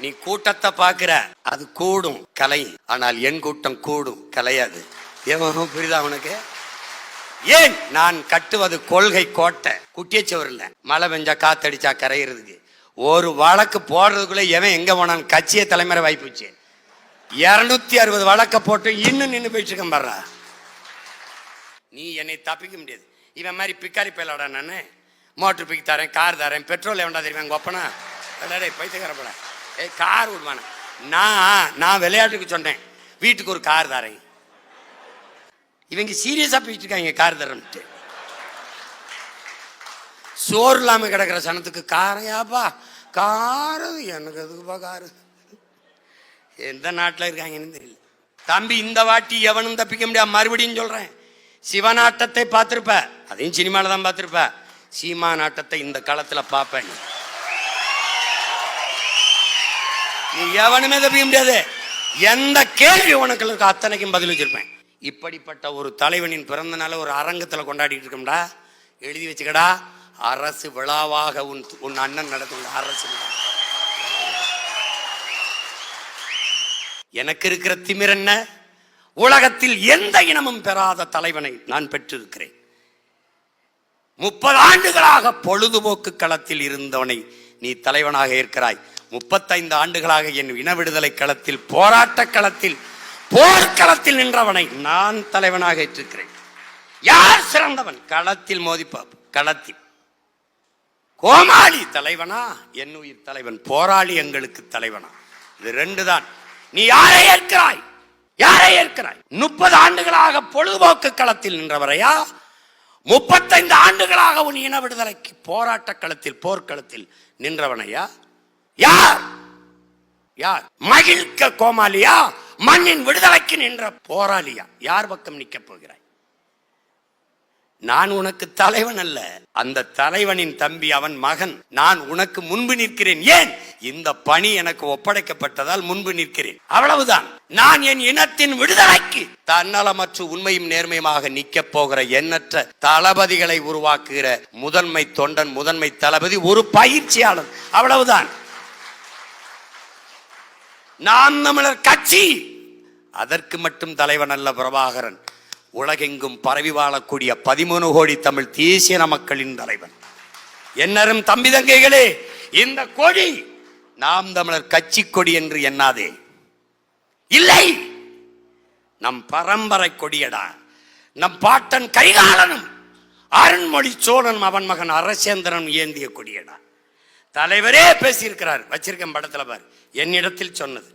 நீ கூட்டத்தை பாக்குற அது கூடும் கலை. ஆனால் என் கூட்டம் கூடும் கலையாது. ஏன் புரியுதா உனக்கு? ஏன் நான் கட்டுவது கொள்கை கோட்டை? குட்டியச்சவர் இல்லை மழை பெஞ்சா காத்தடிச்சா கரையிறதுக்கு. ஒரு வழக்கு போடுறதுக்குள்ள எவன் எங்க போனான்? கட்சியை தலைமுறை வாய்ப்புச்சு. இருநூத்தி அறுபது வழக்க போட்டு இன்னும் நின்று போயிட்டு இருக்கேன் நீ என்னை தப்பிக்க முடியாது. இவன் மாதிரி பிக்காரி பேலாடா நானு. மோட்டர் பிக் தரேன் கார் தரேன் பெட்ரோல் எவன்டா தெரியுமா? எங்கள் ஒப்பனா? டே பைத்தியக்காரப்பட ஏய் கார் விடுவானே நான் நான் விளையாட்டுக்கு சொன்னேன். வீட்டுக்கு ஒரு கார் தரேன். இவங்க சீரியஸாக போயிட்டு இருக்காங்க கார் தரேன்ட்டு. சோறு இல்லாமல் கிடக்கிற சனத்துக்கு காரையாப்பா காரு எனக்கு எதுக்குப்பா காரு? எந்த நாட்டில் இருக்காங்கன்னு தெரியல. தம்பி இந்த வாட்டி எவனும் தப்பிக்க முடியாது மறுபடியும் சொல்கிறேன் சிவநாட்டத்தை பார்த்துருப்ப அதையும் சினிமாவில் தான் பார்த்துருப்ப. சீமா நாட்டத்தை இந்த காலத்தில் பார்ப்பேன். நீ. நீ எவனுமே தப்பிக்க முடியாது. எந்த கேள்வி உனக்கு இருக்கோ அத்தனைக்கும் பதில் வச்சிருப்பேன். இப்படிப்பட்ட ஒரு தலைவனின் பிறந்த நாளை ஒரு அரங்கத்தில் கொண்டாடிட்டு இருக்கோம்டா. எழுதி வச்சுக்கடா. அரசு விழாவாக உன் உன் அண்ணன் நடத்தும் அரசு விழா. எனக்கு இருக்கிற திமிர் என்ன? உலகத்தில் எந்த இனமும் பெறாத தலைவனை நான் பெற்றிருக்கிறேன். முப்பது ஆண்டுகளாக பொழுதுபோக்கு களத்தில் இருந்தவனை நீ தலைவனாக இருக்கிறாய் முப்பத்தைந்து ஆண்டுகளாக என் இன விடுதலை களத்தில் போராட்ட களத்தில் போர்க்களத்தில் நின்றவனை நான் தலைவனாக ஏற்றிருக்கிறேன். யார் சிறந்தவன்? களத்தில் மோதிப்பாப்பு களத்தில். கோமாளி தலைவனா? என் உயிர் தலைவன். போராளி எங்களுக்கு தலைவனா? இது ரெண்டு தான் நீ யாரை ஏற்கிறாய்? யாரை ஏற்கிறாய்? முப்பது ஆண்டுகளாக பொழுதுபோக்கு களத்தில் நின்றவரையா? முப்பத்தைந்து ஆண்டுகளாக உன் இன விடுதலைக்கு போராட்ட களத்தில் போர்க்களத்தில் நின்றவனையா? யார்? யார்? மகிழ்க்க கோமாளியா? மண்ணின் விடுதலைக்கு நின்ற போராளியா? யார் பக்கம் நிற்க போகிறாய்? நான் உனக்கு தலைவன் அல்ல. அந்த தலைவனின் தம்பி அவன் மகன். நான் உனக்கு முன்பு நிற்கிறேன். ஏன்? இந்த பணி எனக்கு ஒப்படைக்கப்பட்டதால் முன்பு நிற்கிறேன். அவ்வளவுதான். நான் என் இனத்தின் விடுதலைக்கு தன்னலமற்ற உண்மையும் நேர்மையுமாக நிற்கப் போகிற எண்ணற்ற தளபதிகளை உருவாக்குகிற முதன்மை தொண்டன் முதன்மை தளபதி ஒரு பயிற்சியாளர். அவ்வளவுதான். நாம் தமிழர் கட்சி. அதற்கு மட்டும் தலைவன் அல்ல பிரபாகரன். உலகெங்கும் பரவி வாழக்கூடிய பதிமூணு கோடி தமிழ் தேசிய மக்களின் தலைவன். என்னரும் தம்பி தங்கைகளே இந்த கொடி நாம் தமிழர் கட்சி கொடி என்று எண்ணாதே. இல்லை நம் பரம்பரை கொடியடா. நம் பாட்டன் கைகாலனும் அருண்மொழி சோழன் அவன் மகன் அரசேந்திரனும் ஏந்திய கொடியடா. தலைவரே பேசியிருக்கிறார். வச்சிருக்கேன் படத்துல பாரு. என்னிடத்தில் சொன்னது.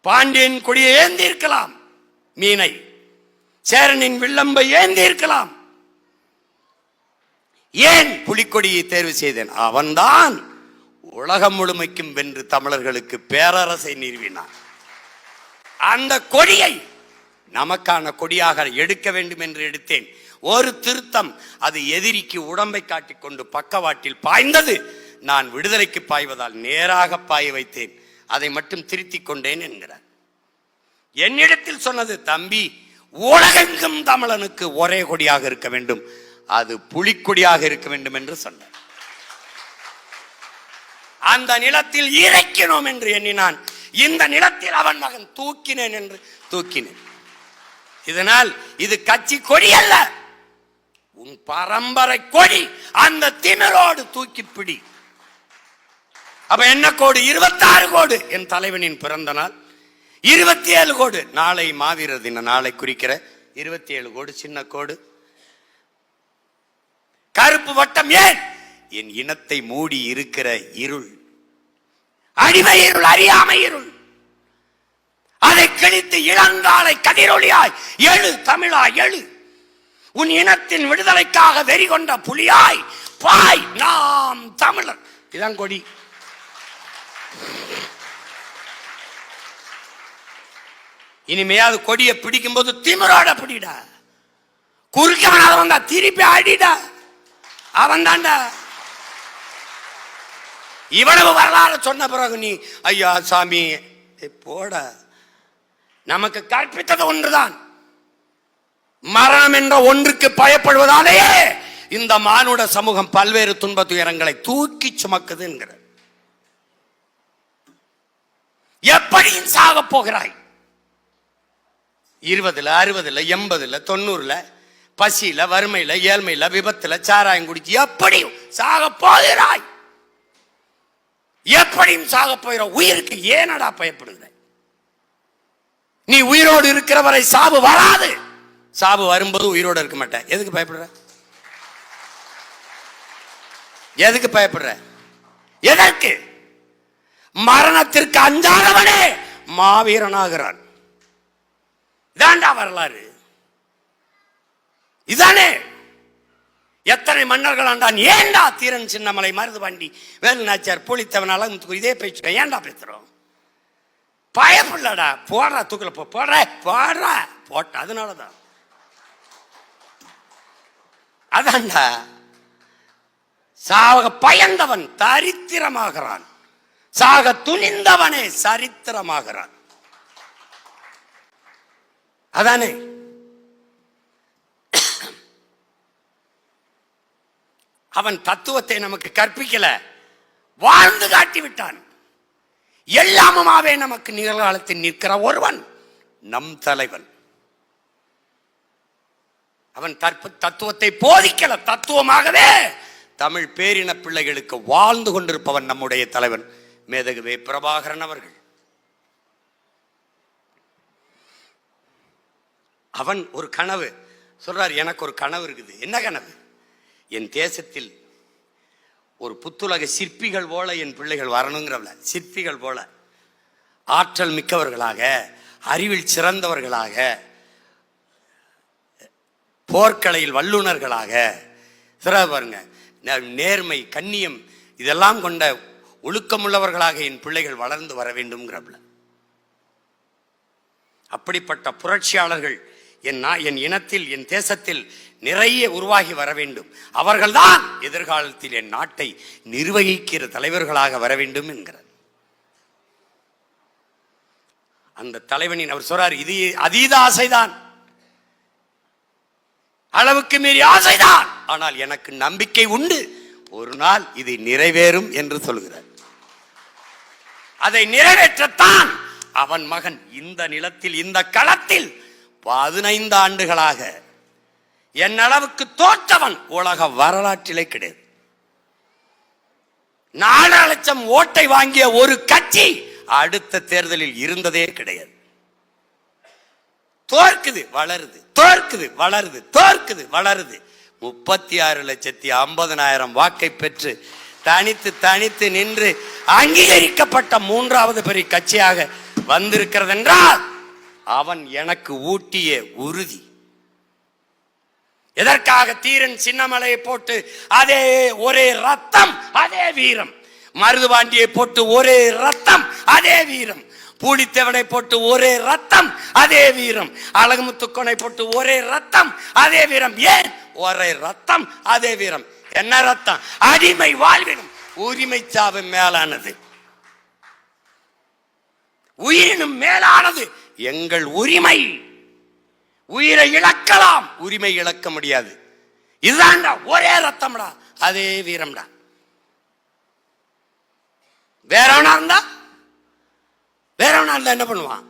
பாண்டியன் கொடியை ஏந்தி இருக்கலாம் மீனை. சேரனின் வில்லம்பை ஏந்தி இருக்கலாம் ஏன் புலிக்கொடியை தேர்வு செய்தேன்? அவன்தான் உலகம் முழுமைக்கும் வென்று தமிழர்களுக்கு பேரரசை நிறுவினான். அந்த கொடியை நமக்கான கொடியாக எடுக்க வேண்டும் என்று எடுத்தேன். ஒரு திருத்தம் அது எதிரிக்கு உடம்பை காட்டிக்கொண்டு பக்கவாட்டில் பாய்ந்தது. நான் விடுதலைக்கு பாய்வதால் நேராக பாய வைத்தேன். அதை மட்டும் திருத்திக் கொண்டேன் என்கிறார். என்னிடத்தில் சொன்னது தம்பி உலகெங்கும் தமிழனுக்கு ஒரே கொடியாக இருக்க வேண்டும். அது புலிக்கொடியாக இருக்க வேண்டும் என்று சொன்னார். அந்த நிலத்தில் இறைக்கணும் என்று எண்ணினான். இந்த நிலத்தில் அவன் மகன் தூக்கினேன் என்று தூக்கினேன். இதனால் இது கட்சி கொடி அல்ல. உன் பரம்பரை கொடி அந்த திமிரோடு தூக்கி பிடி அப்ப என்ன கோடு? இருபத்தாறு கோடு. என் தலைவனின் பிறந்த நாள். இருபத்தி ஏழு கோடு. நாளை மாவீரர் தின நாளை குறிக்கிற இருபத்தி ஏழு கோடு சின்ன கோடு. கருப்பு வட்டம் ஏன்? என் இனத்தை மூடி இருக்கிற இருள். அடிமை இருள் அறியாமை இருள். அதை கிழித்து இளங்காலை கதிரொலியாய் எழு தமிழா எழு. உன் இனத்தின் விடுதலைக்காக வெறி கொண்ட புலியாய் பாய் நாம் தமிழர். இதான் கொடி. இனிமையாவது கொடியை பிடிக்கும் போது திமிரோட பிடிடா. குறுக்கவனால வந்தா திருப்பி அடிடா அவன் தாண்டா இவ்வளவு வரலாறு சொன்ன பிறகு நீ ஐயா சாமி போட. நமக்கு கற்பித்தது ஒன்றுதான். மரணம் என்ற ஒன்றுக்கு பயப்படுவதாலேயே இந்த மானுட சமூகம் பல்வேறு துன்ப துயரங்களை தூக்கி சுமக்குது எப்படியும் சாக போகிறாய்? இருபதுல அறுபதுல எண்பதுல தொண்ணூறுல பசியில வறுமையில ஏழ்மையில விபத்துல சாராயம் குடிச்சு எப்படியும் சாக போகிறாய்? எப்படியும் சாக போகிற உயிருக்கு ஏனடா பயப்படுகிற நீ உயிரோடு இருக்கிற வரை சாவு வராது. சாவு வரும்போது உயிரோடு இருக்க மாட்டேன். எதுக்கு பயப்படுற? எதுக்கு பயப்படுற? எதற்கு? மரணத்திற்கு அஞ்சாதவனே மாவீரனாகிறான். இதாண்டா வரலாறு. இதானே. எத்தனை மன்னர்கள் ஆண்டான்? ஏண்டா தீரன் சின்னமலை மருதுவண்டி வேலு நாச்சியார் புளித்தவன் அழகு இதே பேச்சு ஏன்டா பேசுறோம் பயப்படலடா போடுறா தூக்கில போ. போடுற போடுற. போட்ட அதனாலதான். அதான்டா. சாவக பயந்தவன் தரித்திரமாகிறான். சாக துணிந்தவனே சரித்திரமாகிறான். அதானே? அவன் தத்துவத்தை நமக்கு கற்பிக்கல வாழ்ந்து காட்டி விட்டான் எல்லாமுமாவே நமக்கு நிகழ்காலத்தில் நிற்கிற ஒருவன் நம் தலைவன். அவன் தற்பு தத்துவத்தை போதிக்கல தத்துவமாகவே தமிழ் பேரின பிள்ளைகளுக்கு வாழ்ந்து கொண்டிருப்பவன் நம்முடைய தலைவன். மேதகுவே பிரபாகரன் அவர்கள். அவன் ஒரு கனவு. சொல்றார் எனக்கு ஒரு கனவு இருக்குது. என்ன கனவு? என் தேசத்தில் ஒரு புத்துலக சிற்பிகள் போல என் பிள்ளைகள் வரணுங்கிறவள. சிற்பிகள் போல. ஆற்றல் மிக்கவர்களாக அறிவில் சிறந்தவர்களாக போர்க்கலையில் வல்லுனர்களாக சிற பாருங்க. நேர்மை கண்ணியம் இதெல்லாம் கொண்ட ஒழுக்கமுள்ளவர்களாக என் பிள்ளைகள் வளர்ந்து வர வேண்டும்ங்கிறப்பல அப்படிப்பட்ட புரட்சியாளர்கள் என் என் இனத்தில் என் தேசத்தில் நிறைய உருவாகி வர வேண்டும். அவர்கள்தான் எதிர்காலத்தில் என் நாட்டை நிர்வகிக்கிற தலைவர்களாக வர வேண்டும் என்கிறார் அந்த தலைவனின் அவர் சொல்றார் இது அதீத ஆசைதான். அளவுக்கு மீறி ஆசைதான். ஆனால் எனக்கு நம்பிக்கை உண்டு. ஒரு நாள் இது நிறைவேறும் என்று சொல்கிறார். அதை நிறைவேற்றத்தான். அவன் மகன் இந்த நிலத்தில் இந்த களத்தில் பதினைந்து ஆண்டுகளாக என் அளவுக்கு தோற்றவன் உலக வரலாற்றிலே கிடையாது. நாலு லட்சம் ஓட்டை வாங்கிய ஒரு கட்சி அடுத்த தேர்தலில் இருந்ததே கிடையாது. தோற்குது வளருது தோற்குது வளருது தோற்குது வளருது. முப்பத்தி ஆறு லட்சத்தி ஐம்பதனாயிரம் வாக்கை பெற்று தனித்து தனித்து நின்று அங்கீகரிக்கப்பட்ட மூன்றாவது பெரிய கட்சியாக வந்திருக்கிறது என்றால் அவன் எனக்கு ஊட்டிய உறுதி. எதற்காக தீரன் சின்னமலையை போட்டு அதே ஒரே ரத்தம் அதே வீரம்? மருதுபாண்டியை போட்டு ஒரே ரத்தம் அதே வீரம். பூடித்தேவனை போட்டு ஒரே ரத்தம் அதே வீரம். அழகுமுத்துக்கோனை போட்டு ஒரே ரத்தம் அதே வீரம். ஏன்? ஒரே ரத்தம் அதே வீரம். என்ன ரத்தம் அடிமை வாழ்வினும் உரிமை சாவு மேலானது. உயிரினும் மேலானது எங்கள் உரிமை. உயிரை இழக்கலாம். உரிமை இழக்க முடியாது. இதுதான்டா ஒரே ரத்தம்டா அதே வீரம்டா. வேறவனா இருந்தா? வேறவனா இருந்தா என்ன பண்ணுவான்?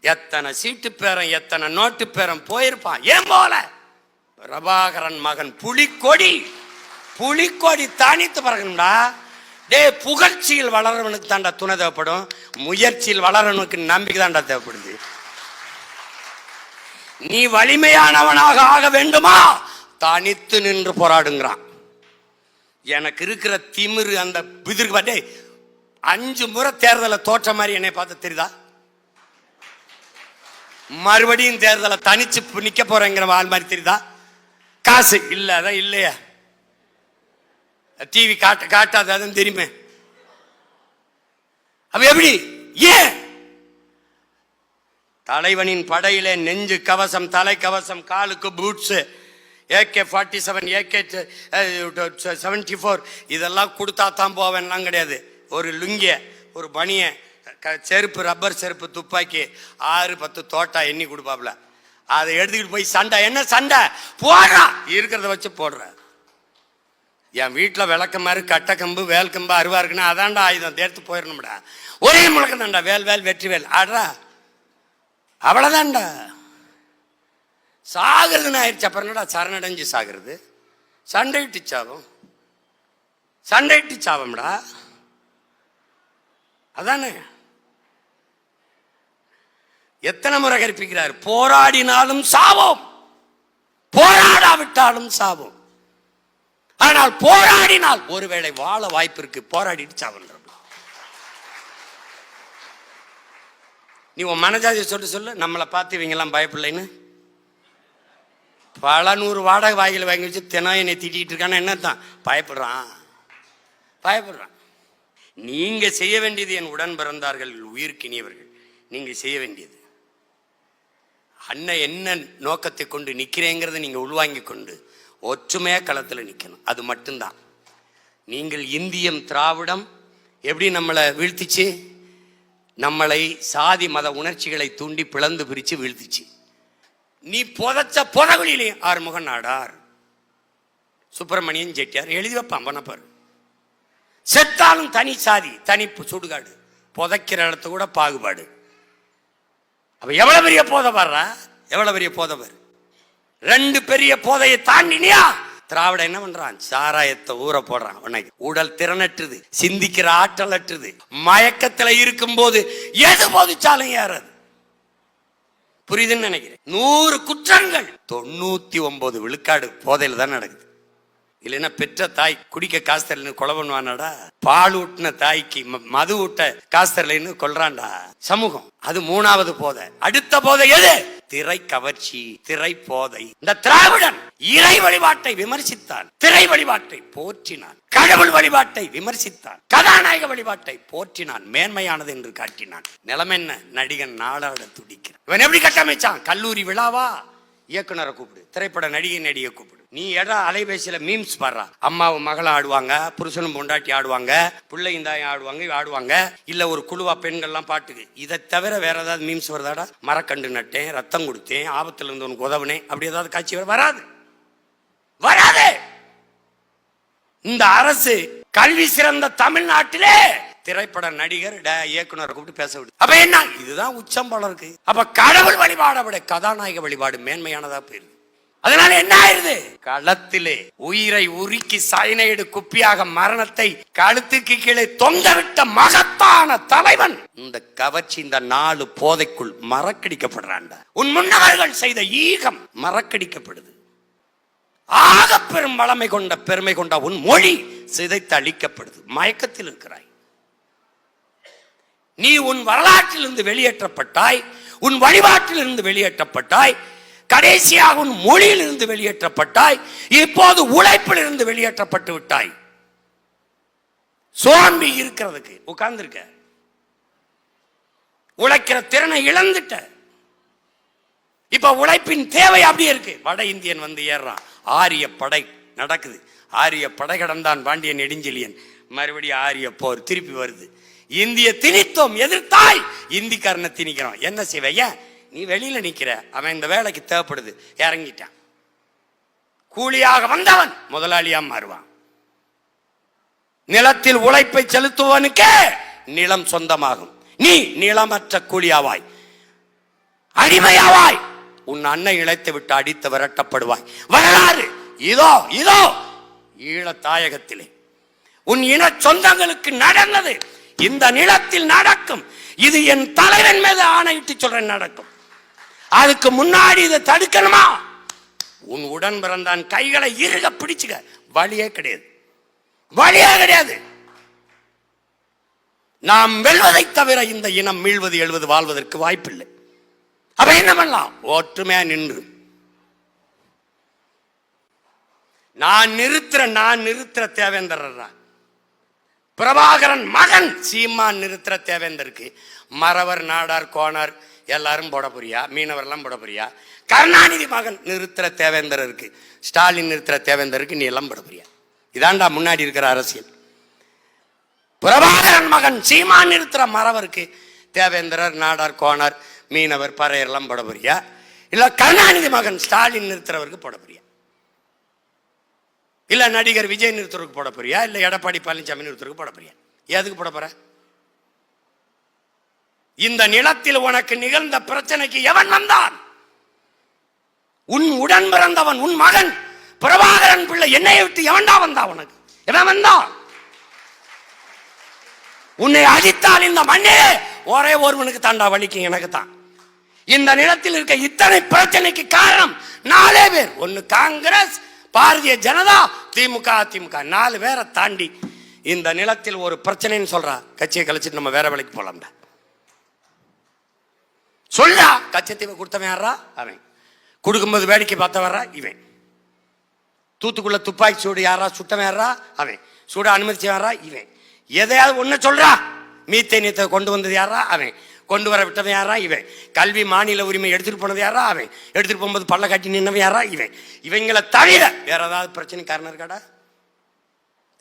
எத்தனை சீட்டு பேரம் எத்தனை நோட்டு பேரம் போயிருப்பான். ஏன் போல? பிரபாகரன் மகன் புலிக்கொடி. புலிக்கொடி தனித்து பறக்கணும்டா. டே புகழ்ச்சியில் வளரவனுக்கு தாண்டா துணை தேவைப்படும். முயற்சியில் வளரவனுக்கு நம்பிக்கை தாண்டா தேவைப்படுது. நீ வலிமையானவனாக ஆக வேண்டுமா? தனித்து நின்று போராடுங்கிறான். எனக்கு இருக்கிற திமிரு அந்த பிதிருக்கு பாட்டே அஞ்சு முறை தேர்தலை தோற்ற மாதிரி என்னை பார்த்து தெரியுதா? மறுபடியும் தேர்தலை தனிச்சு நிக்க போறேங்கிற ஆள் மாதிரி தெரியுதா? காசு இல்ல அதான் இல்லையா. டிவி காட்ட காட்டாது அதுவும் தெரியுமே. அப்ப எப்படி? ஏன்? தலைவனின் படையிலே நெஞ்சு கவசம் தலை கவசம் காலுக்கு boots AK forty seven AK seventy four இதெல்லாம் கொடுத்தா தான் போவேன்லாம் கிடையாது. ஒரு லுங்கிய ஒரு பனிய செருப்பு ரப்பர் செருப்பு துப்பாக்கி ஆறு பத்து தோட்டா எண்ணி கொடுப்பாப்ல. அதை எடுத்துக்கிட்டு போய் சண்டை. என்ன சண்டை? போடுறா இருக்கிறத வச்சு போடுற என் வீட்டில் விளக்கமாறு கட்டக்கம்பு வேல்கம்பு அருவா இருக்குன்னா அதான்டா ஆயுதம் தேர்த்து போயிடணும்டா ஒரே முழக்கம் தான்டா வேல் வேல் வெற்றி வேல். ஆடுறா. அவ்வளோதான்டா சாகிறதுன்னு ஆயிடுச்சு. அப்புறம் என்னடா சரணடைஞ்சு சாகிறது? சண்டையிட்டு சாவும். சண்டையிட்டு சாவம்டா. அதானே. எத்தனை முறை கற்பிக்கிறார்? போராடினாலும் சாவோம். போராடாவிட்டாலும் சாவோம். ஆனால் போராடினால் ஒருவேளை வாழ வாய்ப்பு இருக்கு போராடிட்டு சாவன்ற நீ உன் மனஜாதியை சொல்லிட்டு சொல்லு. நம்மளை பார்த்து இவங்கெல்லாம் பயப்படலைன்னு. பல நூறு வாடகை வாயில் வாங்கி வச்சு தினம் என்னை திட்டிகிட்டு இருக்கான்னு என்ன தான் பயப்படுறான். பயப்படுறான். நீங்கள் செய்ய வேண்டியது என் உடன் பிறந்தார்கள் உயிர்க்கினியவர்கள் நீங்கள் செய்ய வேண்டியது. அண்ணன் என்ன நோக்கத்தை கொண்டு நிற்கிறேங்கிறத நீங்கள் உள்வாங்கி கொண்டு ஒற்றுமையாக களத்தில் நிற்கணும் அது மட்டும்தான். நீங்கள் இந்தியம் திராவிடம் எப்படி நம்மளை வீழ்த்திச்சு? நம்மளை சாதி மத உணர்ச்சிகளை தூண்டி பிளந்து பிரித்து வீழ்த்திச்சு. நீ புதைச்ச புதகுலிலே ஆறுமுகன் நாடார் சுப்பிரமணியன் செட்டியார் எழுதி வைப்பான் பண்ணப்பார் செத்தாலும் தனி சாதி தனி சுடுகாடு. புதைக்கிற இடத்து கூட பாகுபாடு. அப்ப எவ்வளவு பெரிய போதை எவ்வளோ எவ்வளவு பெரிய போதை வரு ரெண்டு பெரிய போதையை தாண்டினியா? திராவிட என்ன பண்றான்? சாராயத்தை ஊற போடுறான். உனக்கு உடல் திறனற்றுது சிந்திக்கிற ஆற்றல் அற்றுது மயக்கத்துல இருக்கும்போது எது போதிச்சாலும் ஏறது. புரியுதுன்னு நினைக்கிறேன். நூறு குற்றங்கள். தொண்ணூத்தி ஒன்பது விழுக்காடு போதையில தான் நடக்குது. இல்லைன்னா பெற்ற தாய் குடிக்க காசு தரலன்னு கொலை பண்ணுவானாடா? பால் ஊட்டின தாய்க்கு ம- மது ஊட்ட காசு தரலன்னு கொல்றான்டா. சமூகம் அது மூணாவது போதை. அடுத்த போதை எது? திரை கவர்ச்சி திரை போதை. இந்த திராவிடன் இறை வழிபாட்டை விமர்சித்தான். திரை வழிபாட்டை போற்றினான். கடவுள் வழிபாட்டை விமர்சித்தான். கதாநாயக வழிபாட்டை போற்றினான். மேன்மையானது என்று காட்டினான். நிலைமை என்ன? நடிகன் நாடாட துடிக்கிறான். இவன் எப்படி கட்டமைச்சான்? கல்லூரி விழாவா? இயக்குனரை கூப்பிடு. திரைப்பட நடிகை நடிகை கூப்பிடு. நீ எடா அலைபேசியில மீம்ஸ் பாடுறா? அம்மாவும் மகளும் ஆடுவாங்க புருஷனும் பொண்டாட்டி ஆடுவாங்க பிள்ளையும் தாயும் ஆடுவாங்க ஆடுவாங்க. இல்ல ஒரு குழுவா பெண்கள்லாம் பாட்டுக்கு. இதை தவிர வேற ஏதாவது மீம்ஸ் வருதாடா? மரக்கண்டு நட்டேன் ரத்தம் கொடுத்தேன் ஆபத்துல இருந்து உனக்கு உதவுனேன். அப்படி ஏதாவது காட்சி வர- வராது. வராது! இந்த அரசு கல்வி சிறந்த தமிழ்நாட்டிலே திரைப்பட நடிகர் ட- இயக்குனர் கூப்பிட்டு பேச விடு. அப்ப என்ன? இதுதான் உச்சம் போல இருக்கு அப்ப கடவுள் வழிபாட விட கதாநாயக வழிபாடு மேன்மையானதா போயிருது. அதனால என்ன ஆயிருது? களத்திலே உயிரை உருக்கி சைனைடு குப்பியாக மரணத்தை கழுத்துக்கு கீழே தொங்கவிட்ட மகத்தான தலைவன் இந்த கவர்ச்சி இந்த நாலு போதைக்குள் மறக்கடிக்கப்படுறான்டா. உன் முன்னவர்கள் செய்த ஈகம் மறக்கடிக்கப்படுது. ஆக பெரும் வளமை கொண்ட பெருமை கொண்ட உன் மொழி சிதைத்து அழிக்கப்படுது. மயக்கத்தில் இருக்கிறாய். நீ உன் வரலாற்றிலிருந்து வெளியேற்றப்பட்டாய் உன் வழிபாட்டிலிருந்து வெளியேற்றப்பட்டாய் கடைசியாக உன் மொழியிலிருந்து வெளியேற்றப்பட்டாய் இப்போது உழைப்பிலிருந்து வெளியேற்றப்பட்டு விட்டாய். சோம்பி இருக்கிறதுக்கு உட்கார்ந்துருக்க. உழைக்கிற திறனை இழந்துட்ட. இப்ப உழைப்பின் தேவை அப்படியே இருக்கு. வட இந்தியன் வந்து ஏறுறான். ஆரிய படை நடக்குது. ஆரிய படை கடந்தான் பாண்டியன் நெடுஞ்செழியன். மறுபடியும் ஆரிய போர் திருப்பி வருது. இந்திய திணித்தோம் எதிர்த்தாய். இந்திக்காரனை திணிக்கிறோம். என்ன செய்வைய நீ வெளியில நிக்கிற. அவன் இந்த வேலைக்கு தேவைப்படுது. இறங்கிட்டான். கூலியாக வந்தவன் முதலாளியா மாறுவான். நிலத்தில் உழைப்பை செலுத்துவனுக்கே நிலம் சொந்தமாகும். நீ நிலமற்ற கூலியாவாய். அடிமையாவாய். உன் அன்னை இழைத்து விட்டு அடித்து விரட்டப்படுவாய். வரலாறு. இதோ இதோ ஈழ தாயகத்திலே. உன் இன சொந்தங்களுக்கு நடந்தது. இந்த நிலத்தில் நடக்கும். இது என் தலைவன் மீது ஆணையிட்டு சொல்றேன் நடக்கும். அதுக்கு முன்னாடி இதை தடுக்கணுமா? உன் உடன் பிறந்தான் கைகளை இருக பிடிச்சுக்க. வழியே கிடையாது. வழியே கிடையாது. நாம் வெல்வதை தவிர இந்த இனம் மீழ்வது எழுவது வாழ்வதற்கு வாய்ப்பில்லை. அப்ப என்ன பண்ணலாம்? ஒற்றுமையா நின்று. நான் நிறுத்துற நான் நிறுத்துற தேவேந்திரா பிரபாகரன் மகன் சீமான் நிறுத்துற தேவேந்தருக்கு. மறவர் நாடார் கோணார் எல்லாரும் போட போறியா? மீனவரெல்லாம் போட போறியா? கருணாநிதி மகன் நிறுத்துற தேவேந்தருக்கு ஸ்டாலின் நிறுத்துற தேவேந்தருக்கு நீ எல்லாம் போட போறியா? இதாண்டா முன்னாடி இருக்கிற அரசியல். பிரபாகரன் மகன் சீமான் நிறுத்துற மறவருக்கு தேவேந்திரர் நாடார் கோணர் மீனவர் பறையர்லாம் போட போறியா? இல்ல கருணாநிதி மகன் ஸ்டாலின் நிறுத்துறவருக்கு போட போறியா? இல்ல நடிகர் விஜய் நிறுத்தருக்கு போட போறியா? இல்ல எடப்பாடி பழனிசாமி நிறுத்துறதுக்கு போட போறியா? எதுக்கு போட போற? இந்த நிலத்தில் உனக்கு நிகழ்ந்த பிரச்சனைக்கு எவன் வந்தான்? உன் உடன் பிறந்தவன் உன் மகன் பிரபாகரன் பிள்ளை என்னை விட்டு எவன்டா வந்தா உனக்கு? எவன் வந்தா? உன்னை அழித்தால் இந்த மண்ணே ஒரே ஒருவனுக்கு தாண்டா வலிக்கும் எனக்கு தான் இந்த நிலத்தில் இருக்க இத்தனை பிரச்சனைக்கு காரணம் நாலே பேர். ஒன்னு காங்கிரஸ் பாரதிய ஜனதா திமுக அதிமுக. நாலு பேரை தாண்டி இந்த நிலத்தில் ஒரு பிரச்சனைன்னு சொல்றா. கட்சியை கழிச்சிட்டு நம்ம வேற வேலைக்கு போலாம்டா. சொல்லா கச்சத்தீவை கொடுத்தவன் யாரா அவன். கொடுக்கும்போது வேடிக்கை பார்த்தவரா இவன். தூத்துக்குள்ள துப்பாக்கி சூடு யாரா சுட்டவன் யாரா அவன். சூட அனுமதிச்சவரா இவன். எதையாவது ஒண்ணு சொல்றா. மீத்தேனியத்தை கொண்டு வந்தது யாரா அவன். கொண்டு வர விட்டவன் யாரா இவன். கல்வி மாநில உரிமை எடுத்துட்டு போனது யாரா அவன். எடுத்துட்டு போகும்போது பள்ள கட்டி நின்னவன் யாரா இவன். இவங்களை தவிர வேற ஏதாவது பிரச்சனை காரணம் இருக்காடா?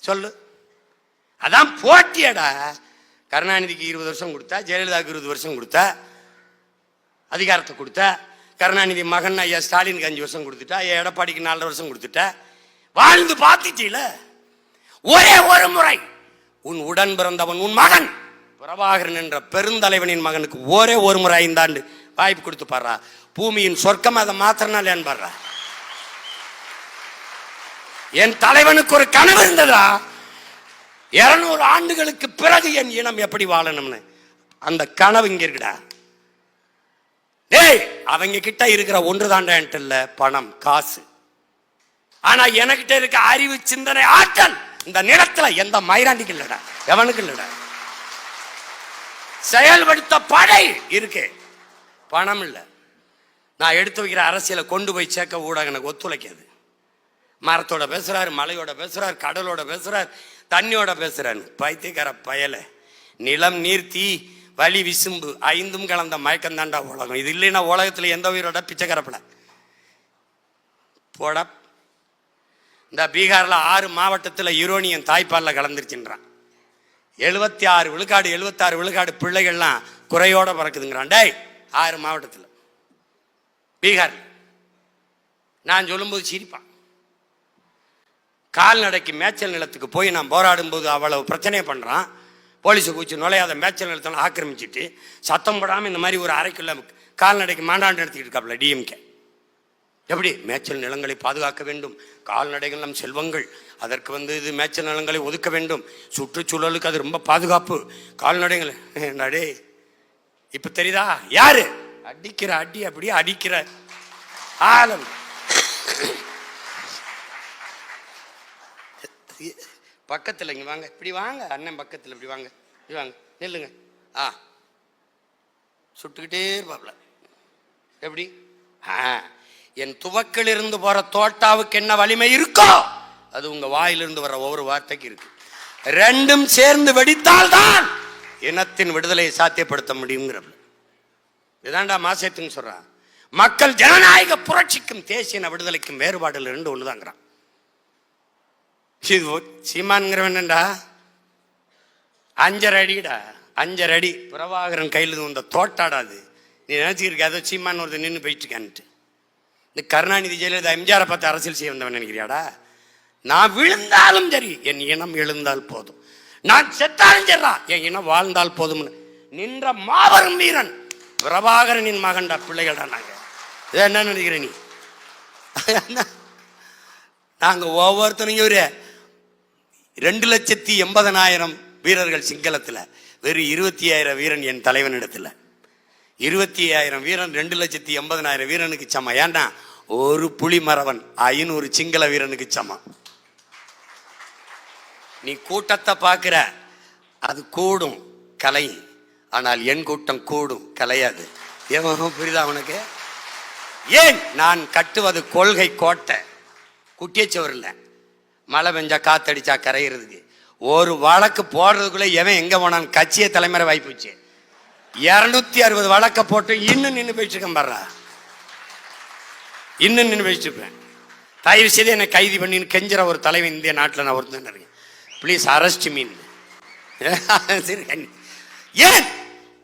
சொல்லு. அதான் போட்டியடா. கருணாநிதிக்கு இருபது வருஷம் கொடுத்தா ஜெயலலிதாவுக்கு இருபது வருஷம் கொடுத்தா அதிகாரத்தை கொடுத்த. கருணாநிதி மகன் ஐயா ஸ்டாலினுக்கு அஞ்சு வருஷம் கொடுத்துட்டா ஐயா எடப்பாடிக்கு நாலு வருஷம் கொடுத்துட்ட. வாழ்ந்து பார்த்துட்டீல? ஒரே ஒரு முறை உன் உடன் பிறந்தவன் உன் மகன். பிரபாகரன் என்ற பெருந்தலைவனின் மகனுக்கு ஒரே ஒரு முறை ஐந்தாண்டு வாய்ப்பு கொடுத்து பாடுறா. பூமியின் சொர்க்கம் அதை மாத்திரனாலேன்னு பாடுறா. என் தலைவனுக்கு ஒரு கனவு இருந்ததா? இருநூறு ஆண்டுகளுக்கு பிறகு என் இனம் எப்படி வாழணும்னு. அந்த கனவு இங்கே இருக்குடா. டேய் அவங்க கிட்ட இருக்கிற ஒன்று தாண்டா இல்ல பணம் காசு. ஆனா எனக்கிட்ட இருக்க அறிவு சிந்தனை ஆற்றல் இந்த நிலத்துல எந்த மயிராண்டிக்கு இல்லடா எவனுக்கு இல்லடா. செயல்படுத்த படை இருக்கு. பணம் இல்ல. நான் எடுத்து வைக்கிற அரசியலை கொண்டு போய் சேர்க்க ஊடகம் எனக்கு ஒத்துழைக்காது. மரத்தோட பேசுறாரு மலையோட பேசுறாரு கடலோட பேசுறாரு தண்ணியோட பேசுறாரு. பைத்தியக்கார பயல. நிலம் நீர் தீ வலி விசும்பு ஐந்தும் கலந்த மயக்கம் தாண்டா உலகம். இது இல்லைன்னா உலகத்தில் எந்த உயிரோட? பிச்சைக்கரப்பட. போட. இந்த பீகாரில் ஆறு மாவட்டத்தில் யுரோனியன் தாய்ப்பாலில் கலந்துருச்சுன்றான். எழுபத்தி ஆறு விழுக்காடு எழுபத்தாறு விழுக்காடு பிள்ளைகள்லாம் குறையோட பறக்குதுங்கிறான். டேய் ஆறு மாவட்டத்தில். பீகார் நான் சொல்லும்போது சிரிப்பான். கால்நடைக்கு மேய்ச்சல் நிலத்துக்கு போய் நான் போராடும் போது அவ்வளவு பிரச்சனையை பண்ணுறான் போலீஸை கூச்சி நுழையாத மேய்ச்சல் நிலத்தில் ஆக்கிரமிச்சிட்டு சத்தம் போடாமல் இந்த மாதிரி ஒரு அரைக்குள்ள கால்நடைக்கு மாண்டாண்டு நடத்திக்கிட்டு இருக்காப்புல டிஎம்கே எப்படி? மேய்ச்சல் நிலங்களை பாதுகாக்க வேண்டும். கால்நடைகள் நம் செல்வங்கள். அதற்கு வந்து இது மேய்ச்சல் நிலங்களை ஒதுக்க வேண்டும். சுற்றுச்சூழலுக்கு அது ரொம்ப பாதுகாப்பு. கால்நடைகள் நடே இப்போ தெரியுதா? யாரு? அடிக்கிற அடி அப்படியே அடிக்கிற ஆலம் பக்கத்தில் இங்கே வாங்க. இப்படி வாங்க. அண்ணன் பக்கத்தில் இப்படி வாங்க. இப்படி வாங்க. நில்லுங்க. ஆ. சுட்டுக்கிட்டே இருப்பாப்ல. எப்படி? ஆ, என் துவக்கில் இருந்து தோட்டாவுக்கு என்ன வலிமை இருக்கோ அது உங்கள் வாயிலிருந்து வர ஒவ்வொரு வார்த்தைக்கு இருக்கு. ரெண்டும் சேர்ந்து வெடித்தால்தான் இனத்தின் விடுதலையை சாத்தியப்படுத்த முடியுங்கிறப்ப. இதாண்டா மாசத்துன்னு சொல்கிறான் மக்கள் ஜனநாயக புரட்சிக்கும் தேசிய விடுதலைக்கும் வேறுபாடுல ரெண்டு ஒண்ணுதாங்கிறான். இது ஒ- என்னடா? அஞ்சரை அடிடா. அஞ்சரை அடி. பிரபாகரன் கையில் இது இந்த தோட்டாடாது நீ நினைச்சிருக்க அதோ சீமான் ஒருத்தர் நின்று போயிட்டு இருக்கான்ட்டு இந்த கருணாநிதி ஜெயலலிதா எம்ஜிஆரை பார்த்து அரசியல் செய்ய வந்தவன் நினைக்கிறியாடா? நான் விழுந்தாலும் சரி என் இனம் எழுந்தால் போதும். நான் செத்தாலும் சரிடா என் இனம் வாழ்ந்தால் போதும்னு. நின்ற மாபெரும் வீரன் பிரபாகரனின் மகன்டா பிள்ளைகள்டா நாங்கள் இதை என்ன நினைக்கிற நீ? நாங்கள் ஒவ்வொருத்தனையும் ஒரு ரெண்டு லட்சத்தி எண்பதனாயிரம் வீரர்கள் சிங்களத்தில். வெறும் இருபத்தி ஆயிரம் வீரன் என் தலைவனிடத்துல. இருபத்தி ஆயிரம் வீரன் ரெண்டு லட்சத்தி எண்பதனாயிரம் வீரனுக்கு சமம். ஏன்னா ஒரு புலி மரவன் ஐநூறு சிங்கள வீரனுக்கு சமம். நீ கூட்டத்தை பார்க்குற அது கூடும் கலை. ஆனால் என் கூட்டம் கூடும் கலையாது. ஏன் புரியுதா உனக்கு? ஏன் நான் கட்டுவது கொள்கை கோட்டை? குட்டியச்சவர் இல்லை. மழை பெஞ்சா காத்தடிச்சா கரையிறதுக்கு. ஒரு வழக்கு போடுறதுக்குள்ளே எவன் எங்கே போனான்? கட்சியை தலைமுறை வாய்ப்புச்சு. இரநூத்தி அறுபது வழக்கை போட்டு இன்னும் நின்று போயிட்டு இருக்கேன் பாடுறா இன்னும் நின்று போயிட்டுருப்பேன் தயவு செய்து என்னை கைது பண்ணின்னு கெஞ்சுற ஒரு தலைவன் இந்திய நாட்டில் நான் ஒருத்தன் இருக்கேன். ப்ளீஸ் அரெஸ்ட் மீன் சரி ஏன்?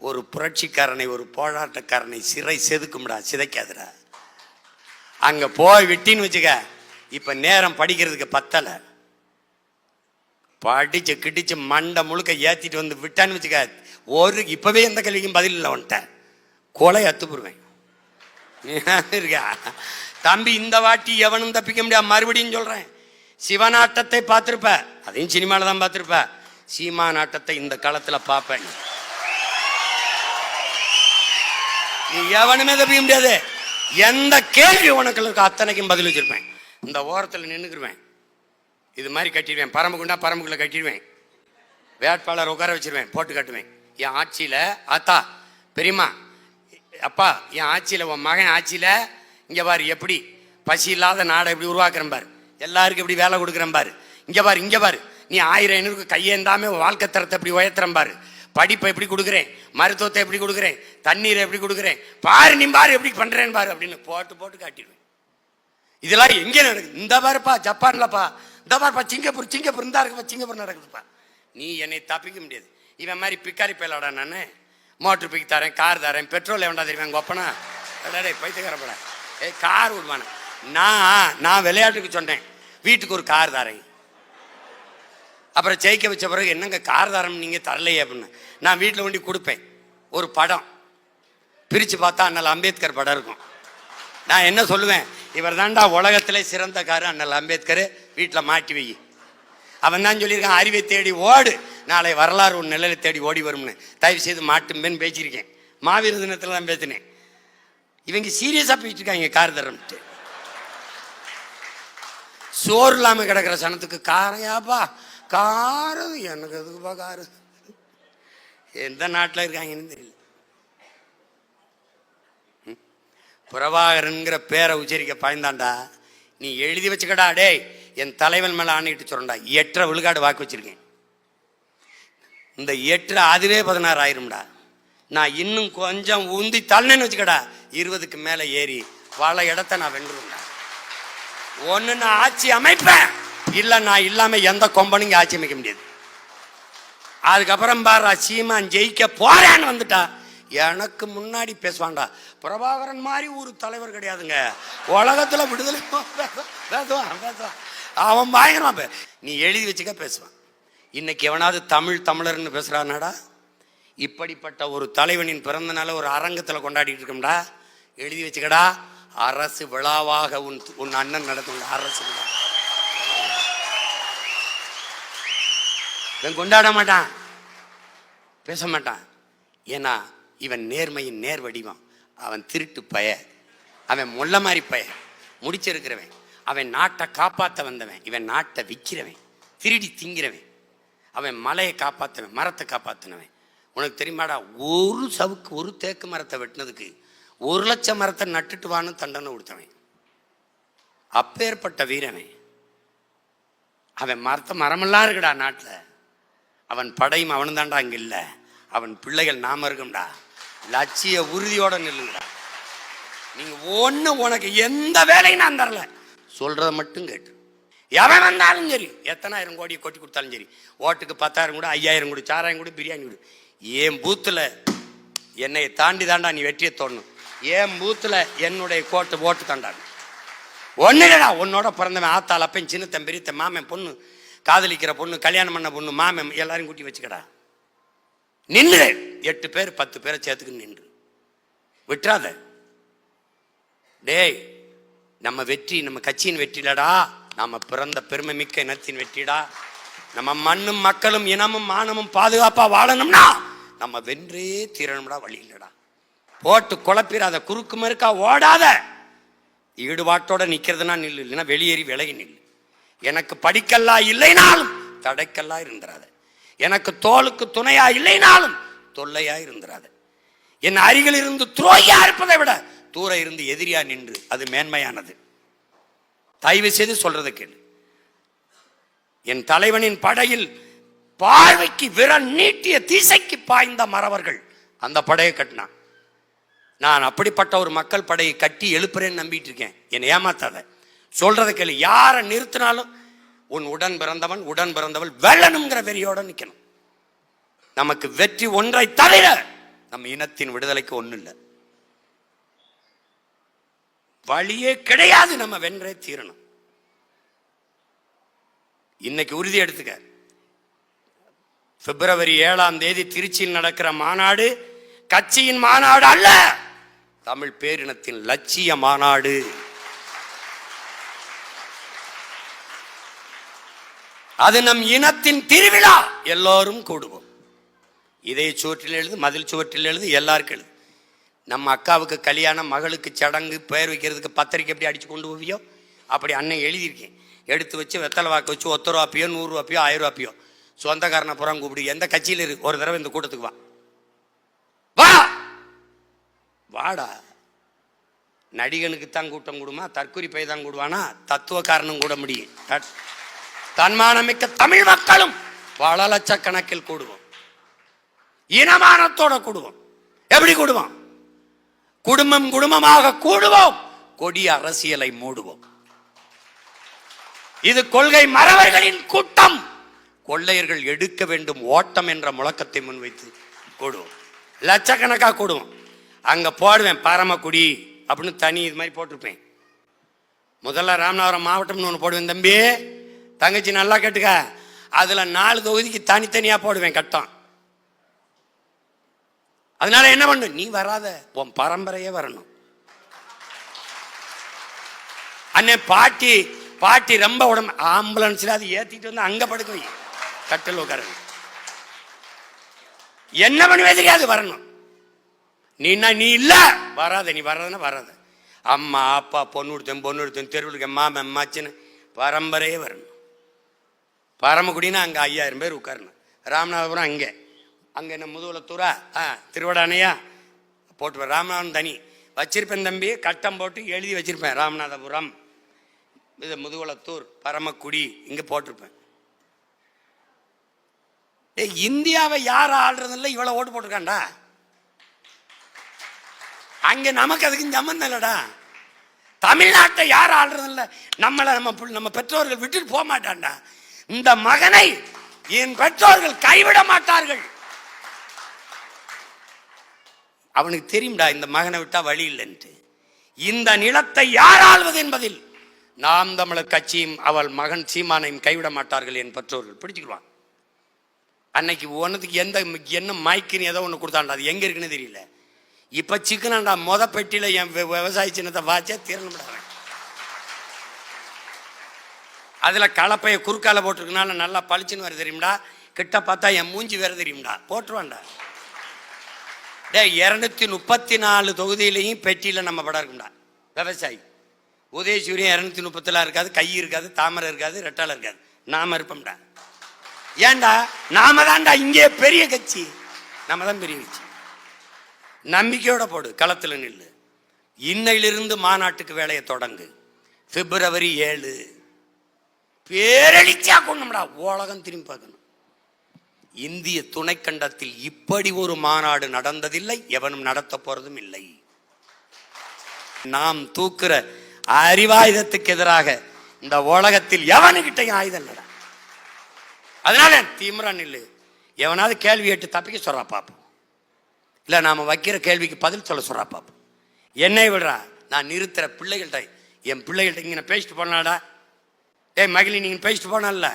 ஒரு புரட்சிக்காரனை ஒரு போராட்டக்காரனை சிறை செதுக்கும்டா சிதைக்காதுடா. அங்கே போய் விட்டின்னு வச்சுக்க. இப்போ நேரம் படிக்கிறதுக்கு பத்தலை. படிச்சு கிடிச்சு மண்டை முழுக்க ஏற்றிட்டு வந்து விட்டான்னு வச்சுக்க ஒரு இப்போவே எந்த கேள்விக்கும் பதில் இல்லை வந்துட்டேன் கொலை அத்துப்புருவேன். இருக்கா? தம்பி இந்த வாட்டி எவனும் தப்பிக்க முடியாது மறுபடியும் சொல்கிறேன் சிவநாட்டத்தை பார்த்துருப்ப. அதையும் சினிமாவில் தான் பார்த்துருப்ப. சீமா நாட்டத்தை இந்த காலத்தில் பார்ப்பேன். நீ. நீ எவனுமே தப்பிக்க முடியாது. எந்த கேள்வி உனக்கு இருக்கோ அத்தனைக்கும் பதில் வச்சிருப்பேன். இந்த ஓரத்தில் நின்றுக்குருவேன் இது மாதிரி கட்டிடுவேன். பரம்புக்குண்டா பரம்புக்குள்ளே கட்டிடுவேன். வேட்பாளர் உட்கார வச்சிருவேன். போட்டு கட்டுவேன். என் ஆட்சியில் ஆத்தா பெரியம்மா அப்பா என் ஆட்சியில் உன் மகன் ஆட்சியில் இங்கே பாரு எப்படி பசி இல்லாத நாடை எப்படி உருவாக்குறேன் பாரு. எல்லாருக்கும் எப்படி வேலை கொடுக்குறேன் பாரு. இங்கே பாரு இங்கே பாரு. நீ ஆயிரம் ஐநூறுக்கு கையேந்தாம வாழ்க்கை தரத்தை எப்படி உயர்த்துறேன் பாரு. படிப்பை எப்படி கொடுக்குறேன்? மருத்துவத்தை எப்படி கொடுக்குறேன்? தண்ணீரை எப்படி கொடுக்குறேன்? பாரு நீ பாரு எப்படி பண்ணுறேன்னு பாரு அப்படின்னு போட்டு போட்டு காட்டிடுவேன். இதெல்லாம் எங்கே நடக்குது? இந்த பாருப்பா ஜப்பான்லப்பா. இந்த பாருப்பா சிங்கப்பூர் சிங்கப்பூர் இந்த இருக்குப்பா சிங்கப்பூர் நடக்குதுப்பா. நீ என்னை தப்பிக்க முடியாது. இவன் மாதிரி பிக்காரி பேலாடா நான். மோட்டர் பிக் தரேன் கார் தரேன் பெட்ரோல் எவன்டா தெரியுமா கொப்பனா விளையாடே பைத்தியக்காரப்பட ஏ கார் விடுவானே நான் நான் விளையாட்டுக்கு சொன்னேன். வீட்டுக்கு ஒரு கார் தரேன். அப்புறம் ஜெயிக்க வச்ச பிறகு என்னங்க கார் தரம் நீங்கள் தரலையே அப்படின்னு. நான் வீட்டில் கொண்டு கொடுப்பேன். ஒரு படம். பிரித்து பார்த்தா அண்ணல் அம்பேத்கர் படம் இருக்கும். நான் என்ன சொல்லுவேன்? இவர் தாண்டா உலகத்திலே சிறந்த காரு அண்ணல் அம்பேத்கர். வீட்டில் மாட்டி வை. அவன் தான் சொல்லியிருக்கான் அறிவை தேடி ஓடு. நாளை வரலாறு ஒரு நிலையை தேடி ஓடி வரும்னு. தயவு செய்து மாட்டும்பேன்னு பேசியிருக்கேன். மாவீர தினத்தில் தான் பேசினேன். இவங்க சீரியஸாக போயிட்டு இருக்காங்க கார் தரம்ட்டு. சோறு இல்லாமல் கிடக்கிற சனத்துக்கு காரையாப்பா காரு எனக்கு எதுக்குப்பா காரு? எந்த நாட்டில் இருக்காங்கன்னு தெரியல. பிரபாகரன்கிற பேரை உச்சரிக்க பாய்ந்தாண்டா நீ எழுதி வச்சுக்கடா டேய் என் தலைவன் மேலே ஆணையிட்டு சொல்றா எட்டரை விழுக்காடு வாக்கு வச்சிருக்கேன். இந்த எட்டரை அதுவே பதினாறு ஆயிரும்டா. நான் இன்னும் கொஞ்சம் உந்தி தள்ளனேன்னு வச்சுக்கடா இருபதுக்கு மேலே ஏறி பல இடத்த நான் வென்றுவேன்டா. ஒன்று நான் ஆட்சி அமைப்பேன் இல்லை நான் இல்லாமல் எந்த கொம்பனுங்க ஆட்சி அமைக்க முடியாது. அதுக்கப்புறம் பாரு சீமான் ஜெயிக்க போறேன்னு வந்துட்டா. எனக்கு முன்னாடி பேசுவான்டா. பிரபாகரன் மாதிரி ஒரு தலைவர் கிடையாதுங்க. உலகத்தில் விடுதலை பேசுவான் பேசுவான். அவன் பயங்கரமா பே நீ எழுதி வச்சுக்க பேசுவான். இன்னைக்கு எவனாவது தமிழ் தமிழர்னு பேசுகிறானாடா இப்படிப்பட்ட ஒரு தலைவனின் பிறந்த நாளை ஒரு அரங்கத்தில் கொண்டாடிட்டு இருக்கோம்டா. எழுதி வச்சுக்கடா. அரசு விழாவாக உன் உன் அண்ணன் நடத்தும் அரசு விழா. இவன் கொண்டாட மாட்டான். பேச மாட்டான். ஏன்னா இவன் நேர்மையின் நேர் வடிவம். அவன் திருட்டு பய அவன் முள்ள மாதிரி பய முடிச்சிருக்கிறவன். அவன் நாட்டை காப்பாற்ற வந்தவன். இவன் நாட்டை விற்கிறவன் திருடி திங்கிறவன். அவன் மலையை காப்பாற்றவன் மரத்தை காப்பாற்றினவன் உனக்கு தெரியுமாடா ஒரு சவுக்கு ஒரு தேக்கு மரத்தை வெட்டினதுக்கு ஒரு லட்சம் மரத்தை நட்டுட்டு வான்னு தண்டனை கொடுத்தவன். அப்பேற்பட்ட வீரவன் அவன் மரத்தை மரமெல்லாம் இருக்குடா நாட்டில். அவன் படையும் அவனும் தான்டா அங்கே இல்லை. அவன் பிள்ளைகள் நாம இருக்கும்டா. லட்சிய உறுதியோட நில்லுங்கடா. நீங்க ஒண்ணு உனக்கு எந்த வேலையும் நான் தரல. சொல்றத மட்டும் கேட்டு. எவன் வந்தாலும் சரி எத்தனாயிரம் கோடியை கொட்டி கொடுத்தாலும் சரி ஓட்டுக்கு பத்தாயிரம் கூட ஐயாயிரம் கொடு சாராயிரம் கூட பிரியாணி கொடு. என் பூத்துல என்னை தாண்டி தாண்டா நீ வெற்றியை தோணும். என் பூத்துல என்னுடைய கோட்டு ஓட்டு தாண்டா ஒன்னுடா உன்னோட பிறந்தவன் ஆத்தால் அப்பன் சின்னத்தன் பெரியத்தன் மாமன் பொண்ணு காதலிக்கிற பொண்ணு கல்யாணம் பண்ண பொண்ணு மாமன் எல்லாரையும் கூட்டி வச்சுக்கடா. நின்று எட்டு பேர் பத்து பேரை சேர்த்துக்கு நின்று. விட்டுறாத. டேய் நம்ம வெற்றி நம்ம கட்சியின் வெற்றிலடா. நாம பிறந்த பெருமை மிக்க இனத்தின் வெற்றிடா. நம்ம மண்ணும் மக்களும் இனமும் மானமும் பாதுகாப்பா வாழணும்னா நம்ம வென்றே தீரணும்டா வழி இல்லடா. போட்டு குழப்பிடாத குறுக்கு மறுக்கா ஓடாத. ஈடுபாட்டோட நிக்கிறதுனா நில்லு இல்லைன்னா வெளியேறி விலகி நில்லு. எனக்கு படிக்கல்லா இல்லைனாலும் தடைக்கல்லா இருந்துடாத எனக்கு தோளுக்கு துணையா இல்லைனாலும் தொல்லையா இருந்துராத என் அருகில் இருந்து துரோகியா இருப்பதை விட தூர இருந்து எதிரியா நின்று அது மேன்மையானது. தயவு செய்து சொல்றதை கேளு. என் தலைவனின் படையில் பார்வைக்கு விரல் நீட்டிய திசைக்கு பாய்ந்த மறவர்கள் அந்த படையை கட்டினான் நான் அப்படிப்பட்ட ஒரு மக்கள் படையை கட்டி எழுப்புறேன்னு நம்பிட்டு இருக்கேன். என்னை ஏமாத்தாத. சொல்றதை கேளு. யாரை நிறுத்தினாலும் உன் உடன் பிறந்தவன் உடன் பிறந்தவள் வெள்ளனுங்கிற வெறியோட நிக்கணும். நமக்கு வெற்றி ஒன்றை தவிர நம்ம இனத்தின் விடுதலைக்கு ஒண்ணு இல்லை வழியே கிடையாது நம்ம வென்றே தீரணும். இன்னைக்கு உறுதி எடுத்துக்க. பிப்ரவரி ஏழாம் தேதி திருச்சியில் நடக்கிற மாநாடு கட்சியின் மாநாடு அல்ல தமிழ் பேரினத்தின் லட்சிய மாநாடு. அது நம் இனத்தின் திருவிழா. எல்லோரும் கூடுவோம். இதே சுவற்றில் எழுது மதில் சுவற்றில் எழுது எல்லாருக்கும் எழுது. நம்ம அக்காவுக்கு கல்யாணம் மகளுக்கு சடங்கு பெயர் வைக்கிறதுக்கு பத்திரிக்கை எப்படி அடிச்சு கொண்டு போவியோ அப்படி அண்ணன் எழுதியிருக்கேன். எடுத்து வச்சு வெத்தலை வாக்கு வச்சு ஒத்த ரூபாப்பியோ நூறு ரூபாப்பியோ ஆயிரம் ரூபாப்பியோ சொந்தக்காரனை புறம் கூப்பிடு எந்த கட்சியில் இருக்கு ஒரு தடவை இந்த கூட்டத்துக்கு வா. வா! வாடா. நடிகனுக்கு தான் கூட்டம் கூடுமா தற்கொலை பை தான் கூடுவானா? தத்துவக்காரனும் கூட முடியும். தன்மானமிக்க தமிழ் மக்களும் பல லட்சக்கணக்கில் கூடுவோம். இனமானத்தோட கூடுவோம். எப்படி கூடுவோம்? குடும்பம் குடும்பமாக கூடுவோம். கொடிய அரசியலை மூடுவோம். இது கொள்கை மறவர்களின் கூட்டம். கொள்ளையர்கள் எடுக்க வேண்டும் ஓட்டம் என்ற முழக்கத்தை முன்வைத்து கூடுவோம். லட்சக்கணக்காக கூடுவோம். அங்க போடுவேன் பரமக்குடி அப்படின்னு தனி இது மாதிரி போட்டிருப்பேன். முதல்ல ராமநாதபுரம் மாவட்டம்னு ஒன்று போடுவேன் தம்பி. தங்கச்சி நல்லா கேட்டுக்க. அதில் நாலு தொகுதிக்கு தனித்தனியாக போடுவேன் கட்டம். அதனால என்ன பண்ணு நீ வராத. உன் பரம்பரையே வரணும். அண்ணே பாட்டி பாட்டி ரொம்ப உடம்பு ஆம்புலன்ஸில் அது ஏற்றிட்டு வந்து அங்கே படுக்க வை. கட்டில் உட்கார என்ன பண்ணுவே தெரியாது வரணும். நீனா நீ இல்லை. வராத நீ வராதுன்னா வராத. அம்மா அப்பா பொண்ணு கொடுத்தேன் பொண்ணு கொடுத்தேன் தெருவுக்கு மாமன் மாச்சின்னு பரம்பரையே வரணும். பரமக்குடினா அங்கே ஐயாயிரம் பேர் உட்காரணும். ராமநாதபுரம் அங்கே. அங்கே என்ன முதுகுலத்தூரா? ஆ திருவடானையா? போட்டு ராமநாதன் தனி. வச்சிருப்பேன் தம்பி கட்டம் போட்டு எழுதி வச்சிருப்பேன். ராமநாதபுரம் இது முதுகுலத்தூர் பரமக்குடி இங்கே போட்டிருப்பேன். ஏ இந்தியாவை யார் ஆள்றதில்ல இவ்வளோ ஓட்டு போட்டிருக்காண்டா அங்கே நமக்கு அதுக்கு சம்மந்தம் இல்லடா. தமிழ்நாட்டை யார் ஆள்றதில்ல? நம்மளை நம்ம நம்ம பெற்றோர்கள் விட்டுட்டு போக மாட்டான்டா. இந்த மகனை என் பெற்றோர்கள் கைவிட மாட்டார்கள். அவனுக்கு தெரியும்டா இந்த மகனை விட்டா வழி இல்லைன்ட்டு. இந்த நிலத்தை யார் ஆள்வது என்பதில் நாம் தமிழர் கட்சியும் அவள் மகன் சீமானையும் கைவிட மாட்டார்கள் என் பெற்றோர்கள். பிடிச்சுக்குவான் அன்னைக்கு ஒன்றுத்துக்கு எந்த என்ன மைக்குன்னு ஏதோ ஒன்று கொடுத்தாண்டா அது எங்கே இருக்குன்னு தெரியல. இப்போ சிக்கனாண்டா மொத பெட்டியில் என் வி- விவசாய சின்னத்தை வாச்சே திறனுடாவேன் அதில் கலப்பையை குறுக்கால போட்டிருக்கனால நல்லா பளிச்சுன்னு வர தெரியும்டா. கிட்ட பார்த்தா என் மூஞ்சி வேற தெரியும்டா. போட்டுருவான்டா. டே இரநூத்தி முப்பத்தி நாலு தொகுதியிலையும் பெட்டியில் நம்ம படம் இருக்கும்டா. விவசாயி. உதயசூரியன் இரநூத்தி முப்பத்தில் இருக்காது கை இருக்காது தாமரை இருக்காது ரெட்டால இருக்காது. நாம இருப்போம்டா. ஏன்டா? நாம தான்டா இங்கே பெரிய கட்சி. நம்ம தான் பெரிய கட்சி. நம்பிக்கையோட போடு களத்தில் நில்லு. இன்னையிலிருந்து மாநாட்டுக்கு வேலையை தொடங்கு. பிப்ரவரி ஏழு. பேரழிச்சா கொண்டும்டா உலகம் திரும்பி பார்க்கணும். இந்திய துணைக்கண்டத்தில் இப்படி ஒரு மாநாடு நடந்ததில்லை. எவனும் நடத்த போறதும் இல்லை. நாம் தூக்குற அறிவாயுதத்துக்கு எதிராக இந்த உலகத்தில் எவனுக்கிட்டையும் ஆயுதம் இல்லடா. அதனால தீவிர இல்லை எவனாவது கேள்வி எட்டு தப்பிக்க சொல்றா பாப்போம் இல்லை நாம வைக்கிற கேள்விக்கு பதில் சொல்ல சொல்றா பாப்போம் என்னை விடுறா. நான் நிறுத்துற பிள்ளைகள்கிட்ட என் பிள்ளைகள்கிட்ட இங்கே பேசிட்டு போனாடா ஏய் மகிழி நீங்கள் பேசிட்டு போனல்ல?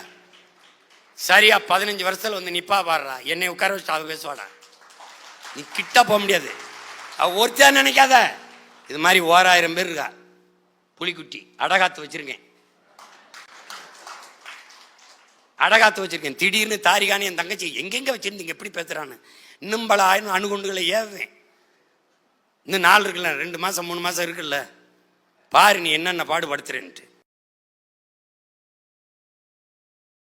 சரியா பதினஞ்சு வருஷத்தில் வந்து நிப்பா பாடுறா. என்னை உட்கார வச்சு அவ பேசுவாடா. நீ கிட்ட போக முடியாது. அவள் ஒருத்தா நினைக்காத. இது மாதிரி ஓராயிரம் பேர் இருக்கா. புலிக்குட்டி அடகாத்து வச்சிருக்கேன். அடகாத்து வச்சிருக்கேன். திடீர்னு தாரிகானு என் தங்கச்சி எங்கெங்க வச்சிருந்தீங்க? எப்படி பேசுறான்னு. இன்னும் பல ஆயிரம் அணுகுண்டுகளை ஏவேன் இன்னும் நாள் இருக்குல்ல ரெண்டு மாசம் மூணு மாசம் இருக்குல்ல. பாரு நீ என்னென்ன பாடுபடுத்துறேன்ட்டு.